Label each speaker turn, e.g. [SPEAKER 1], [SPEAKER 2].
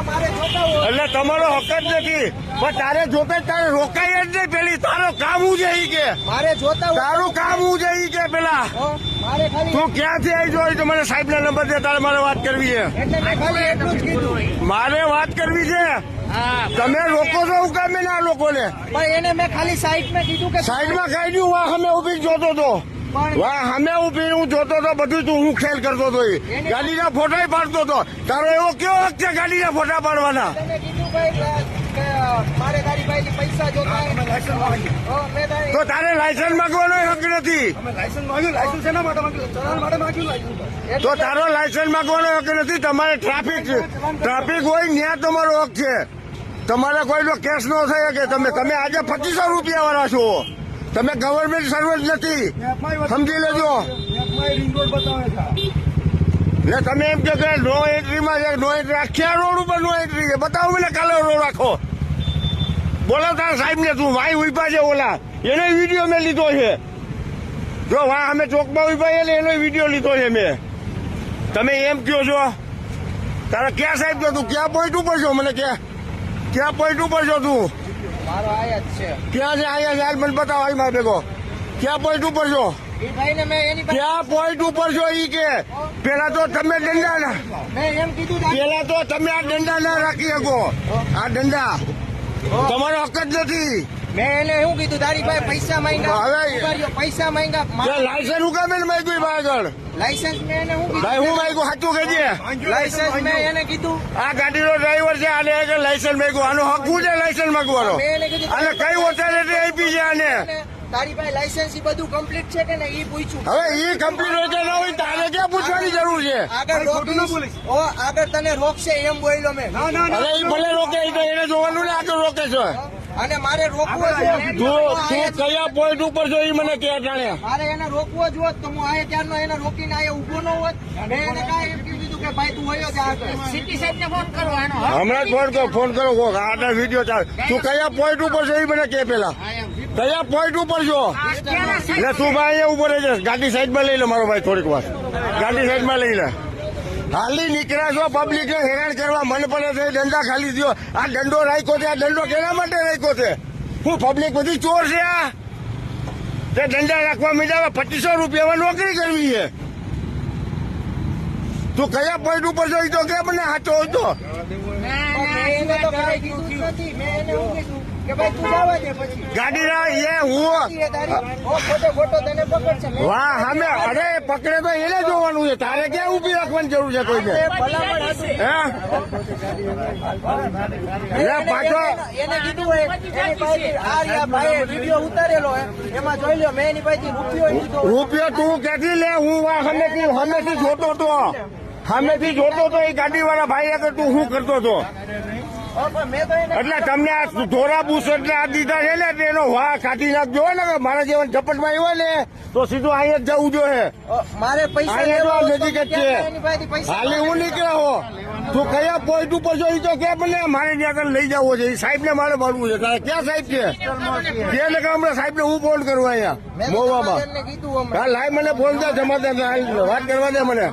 [SPEAKER 1] એટલે તમારો હક જ નથી. પણ તારે જોતે તારે રોકાય જ નહીં પેલી. તારો કામ હું છે ઈ કે?
[SPEAKER 2] મારે જોતા
[SPEAKER 1] તારું કામ હું છે ઈ કે પેલા? તું ક્યાંથી આવી જોઈ? તો મને સાહેબ ના નંબર દે તારે મારે વાત કરવી છે.
[SPEAKER 2] મેં
[SPEAKER 1] મારે વાત કરવી છે? તમે રોકો છો હું કામે ના લોકોને
[SPEAKER 2] પણ એને મેં ખાલી સાઈડ મેં કીધું કે
[SPEAKER 1] સાઈડમાં ખાઈ દઉં વાહ અમે ઊભી જોતો તો. અમે ઊભી હું જોતો તો બધું તું હું ખેલ કરતો તો ઈ. ગાડીના ફોટા પાડતો તો. તારો એવો કેવો હક છે ગાડીના ફોટા પાડવાના? તો તારે લાયસન્સ માંગવાનો હક નથી.
[SPEAKER 3] લાયસન્સ માંગ્યું? લાયસન્સ શેના માટે માંગ્યું? ચલાવવા માટે માંગ્યું લાયસન્સ
[SPEAKER 1] તો? તારો લાયસન્સ માંગવાનો હક નથી. તમારે ટ્રાફિક ટ્રાફિક હોય ત્યાં તમારો હક છે. તમારે કોઈનો કેસ ન થયો કે તમે તમે આજે પચીસો રૂપિયા વાળા છો. તમે ગવર્મેન્ટ સર્વન્ટ નથી. સમજી લેજો. ને તમે એમ કહો કે નો એન્ટ્રીમાં છે નો એન્ટ્રી આખી રોડ ઉપર નો એન્ટ્રી છે? બતાવો મને કાલે રોડ રાખો બોલો તારા સાહેબ ને તું ભાઈ ઊભા છે ઓલા. એનો વીડિયો મેં લીધો છે. જો વાહ અમે ચોકમાં ઊભા છે એનો વીડિયો લીધો છે મેં. તમે એમ કહો છો? તારા ક્યાં સાહેબ છો તું? ક્યાં પોઈન્ટ ઉપર છો? મને કે. ક્યાં પોઈન્ટ ઉપર છો તું?
[SPEAKER 2] મારો આયા જ છે.
[SPEAKER 1] ક્યાં છે અહીંયા યાર મને બતાવો અહીં મારે ભેગો. ક્યાં પોઈન્ટ ઉપર છો? ક્યાં પોઈન્ટ ઉપર છો ઈ કે? પેલા તો તમે દંડા ના પેલા તો તમે આ દંડા ના રાખી શકો. આ દંડા તમારો હક જ નથી.
[SPEAKER 2] મેં એને શું કીધું? તારી પાસે પૈસા માંગ્યા
[SPEAKER 1] હવે-
[SPEAKER 2] પૈસા માંગ્યા મારા
[SPEAKER 1] લાયસન્સ હું કામે માંગ્યું આગળ
[SPEAKER 2] લાયસન્સ મેં એને
[SPEAKER 1] ભાઈ હું માંગ્યું સાચું કહેજે
[SPEAKER 2] લાયસન્સ મેં એને કીધું.
[SPEAKER 1] આ ગાડીનો ડ્રાઈવર છે આને આગળ લાયસન્સ માંગ્યું. આનો હક શું છે લાયસન્સ માંગવાનો?
[SPEAKER 2] એને કીધું
[SPEAKER 1] અને કઈ ઓથોરિટી આપી છે આને?
[SPEAKER 2] તારી પાસે લાયસન્સ ઈ બધું કમ્પ્લીટ છે કે ને એ પૂછ્યું
[SPEAKER 1] હવે એ કમ્પ્લીટ હોય કે ના હોય તારે ક્યાં પૂછવાની જરૂર છે?
[SPEAKER 2] આગળ
[SPEAKER 3] ખોટું ના
[SPEAKER 2] રોકીશ.
[SPEAKER 3] બોલીશ.
[SPEAKER 2] ઓ આગળ તને રોકશે એમ બોલ્યો મેં.
[SPEAKER 3] ના ના
[SPEAKER 1] ભલે રોકે એને જોવાનું ને આગળ રોકે છે.
[SPEAKER 2] અને મારે રોકવો છે
[SPEAKER 1] તું તું કયા પોઈન્ટ ઉપર જો એ મને કે જાણે.
[SPEAKER 2] મારે એને રોકવો જ હોત તો હું આયે ત્યારનો એને રોકીને આયે ઊભો ન હોત. મેં એને કાંઈ એમ કીધું કે ભાઈ તું વયો જા.
[SPEAKER 4] સિટી સાહેબને ફોન કરો આનો
[SPEAKER 1] હમણાં ફોન કરો ફોન કરો. કોક આટલા વીડિયો ચાલે. તું કયા પોઈન્ટ ઉપર છો એ મને કે પેલા. કયા પોઈન્ટ ઉપર છો? એટલે તું ભાઈ અહીંયા ઊભો રહેજે. ગાડી સાઈડમાં લઈ લે મારો ભાઈ થોડીક વાર. ગાડી સાઈડમાં લઈ લે. હાલી નીકળ્યા છો પબ્લિક ને હેરાન કરવા મન પડે છે દંડા ખાલી દો આ દંડો રાખ્યો છે, આ દંડો કેના માટે રાખ્યો છે? હું પબ્લિક બધી ચોર છે, આ? તે દંડા રાખવા મીડા પચીસો રૂપિયામાં નોકરી કરવી છે. તું કયા પોઈન્ટ ઉપર છો? તો કે મને હાચો હોય
[SPEAKER 2] કાંઈ
[SPEAKER 1] ગાડી ના એ હું. વાહ સામે અરે પકડે તો એને જોવાનું છે. તારે ક્યાં ઊભી રાખવાની જરૂર છે
[SPEAKER 2] હતી.
[SPEAKER 1] એ પાછો.
[SPEAKER 2] એને કીધું વીડિયો ઉતારેલો એમાં જોઈ લો મેં એની પાસેથી રૂપિયો
[SPEAKER 1] રૂપિયો તું કેટલી લે? હું વા હમેથી હમેથી જોતો તો. હમેથી જોતો તો એ ગાડી વાળા ભાઈ આગળ તું શું કરતો હતો? એટલે તમને આ ધોરા બુસ એટલે આ દીધા છે ને એનો વાહ કાઢી નાખજો ને કે મારા જેવા ઝપટમાં આવ્યો ને તો સીધું અહીંયા જ જવું જોઈએ.
[SPEAKER 2] મારે પૈસા
[SPEAKER 1] નજીક જ છે. હાલી હું નીકળ્યો હો. તું કયા પોઈન્ટ ઉપર છો? તો કે મને મારે ત્યાં આગળ લઈ જવો છે. સાહેબ ને મારે મળવું છે. ક્યાં સાહેબ છે? જે ને હમણાં સાહેબ ને હું ફોન કરું અહીંયા મોવામાં. હા લાઈ મને ફોન દે જમાદાર વાત કરવા દે મને.